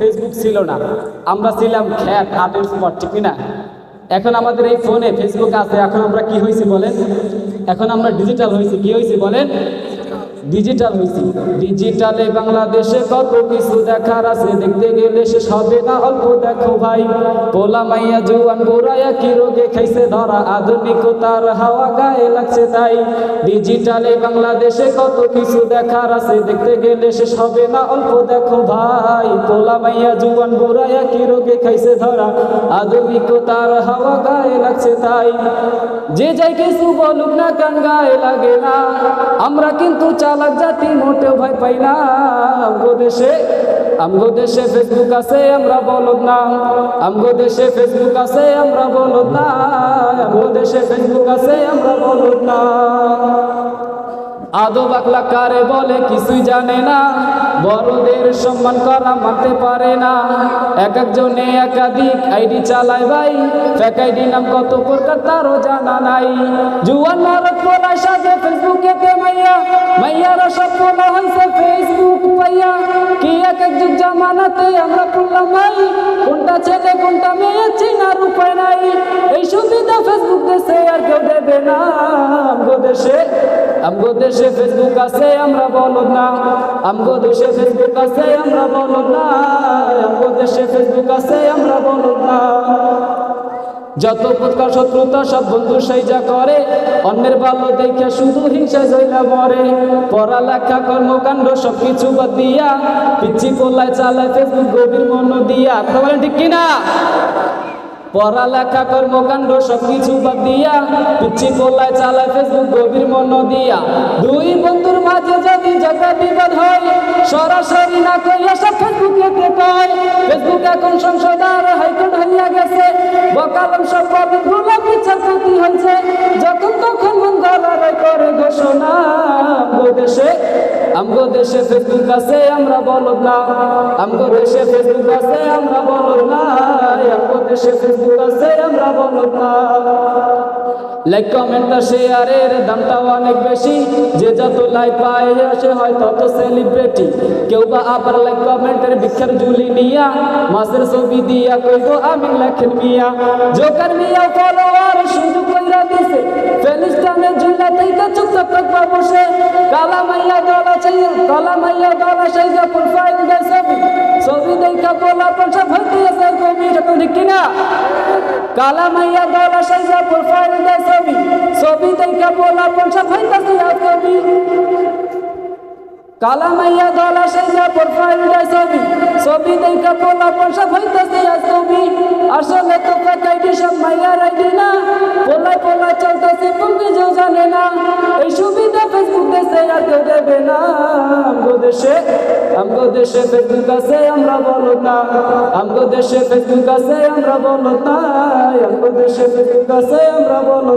Facebook ছিল না। আমরা ছিলাম খ্যাত আটের স্পট ঠিক না এখন আমাদের এই ফোনে ফেসবুক আছে। এখন আমরা কি হয়েছি বলেন? এখন আমরা ডিজিটাল হয়েছি। কি হয়েছি বলেন? ডিজিটাল হয়েছি ডিজিটালে বাংলাদেশে কত কিছু দেখার আছে। দেখতে গেলে শেষ হবে না অল্প, দেখো ভাই। পোলা মাইয়া, জোয়ান বোরায়া কি রোগে খাইছে ধরা। আধুনিকতার হাওয়া গায়ে লাগছে তাই। ডিজিটালে বাংলাদেশে কত কিছু দেখার আছে। দেখতে গেলে শেষ হবে না অল্প, দেখো ভাই। পোলা মাইয়া, জোয়ান বোরায়া কি রোগে খাইছে ধরা। আধুনিকতার হাওয়া গায়ে লাগছে তাই। যে যাই কিছু বলুক না কান গায়ে লাগে না। আমরা কিন্তু চালাক জাতি মোটেও ভয় পাই না। আমগো দেশে আমগো দেশে ফেসবুক আছে, আমরা বলদ না। আমগো দেশে ফেসবুক আছে, আমরা বলদ না। আমগো দেশে ফেসবুক আছে, আমরা বলদ না। আদো বাকলা কারে বলে কিছুই জানে না। বড়দের সম্মান করা মানতে পারে না। এক একজনে একাধিক আইডি চালায় ভাই। ফেক আইডি নাম কত প্রকার তারও জানা নাই। জুয়ান মারত পড়ায় সাজে ফেসবুকে মাইয়া পোলা হয়েছে ফেসবুক পাইয়া কি এক এক যুগ জামানাতে আমরা পড়লাম ভাই কোনটা ছেলে কোনটা মেয়ে চিনার উপায় নাই এই সুবিধা ফেসবুক দেশে আর কেউ দেবে না আমগো দেশে আমগো দেশে ফেসবুক আছে আমরা বলদ না আমগো দেশে ফেসবুক আছে আমরা বলদ না আমগো দেশে ফেসবুক আছে আমরা বলদ না যত প্রকার শত্রুতা, সব বন্ধু যা করে, অন্যের ভালো দেখে শুধু হিংসা জইলা মরে পড়ালেখা, কর্মকাণ্ড সব কিছু বাদ দিয়া, পিচ্ছি পোলায় চালায় ফেসবুক গভীর মন দিয়া। বলেন ঠিক কিনা? পড়ালেখা, কর্মকাণ্ড সব কিছু বাদ দিয়া, পিচ্ছি পোলায় চালায় ফেসবুক গভীর মন দিয়া। দুই বন্ধুর মাঝে যদি ঝগড়া বিবাদ হয়, সরাসরি না কইয়া সব ফেসবুকে কয় ফেসবুক এখন সংসদ বকালম সব ভুলা বিচার প্রতি হয়েছে। যখন তখন মন গলারাই করে ঘোষণা। আমগো দেশে আমগো দেশে ফেসবুক আছে, আমরা বলদ না। আমগো দেশে ফেসবুক আছে, আমরা বলদ না। আমগো দেশে ফেসবুক আছে, আমরা বলদ না। লাইক কমেন্ট আর শেয়ারের দামটাও অনেক বেশি। যে যত লাইক পায়, সে হয় তত সেলিব্রিটি কেউ বা আবার লাইক কমেন্টের ভিক্ষার ঝুলি নিয়া, মাসের ছবি দিয়া কইব, আমি লেখেন মিয়া। জোকার মিয়া ফলোয়ার সুযোগ কইরা দিছে। ফেলিস্তানে ঝুলা থেকে চুপচাপ থাকবা বসে। কালা মাইয়া দলা চাই কালা মাইয়া দলা চাই যা প্রোফাইল দে ছবি। ছবি দেখা বলা পয়সা ভর্তি আছে কবি কিনা? কালা মাইয়া চাই যা প্রোফাইল ছবি ছবি বলা পয়সা আছে কবি কালা মাইয়া দলা সাইজা প্রোফাইল দেয় ছবি। ছবি দেখা পোলা পয়সা হইতেছে আজ ছবি আসলে তো কাইডি সব মাইয়ার আইডি না। পোলাই পোলা চলতেছে তুমি যে জানে না। এই সুবিধা ফেসবুক আর কেউ দেবে না। আমগো দেশে আমগো দেশে ফেসবুক আছে, আমরা বলো না। আমগো দেশে ফেসবুক আছে, আমরা বলো না। আমগো দেশে ফেসবুক আছে, আমরা বলো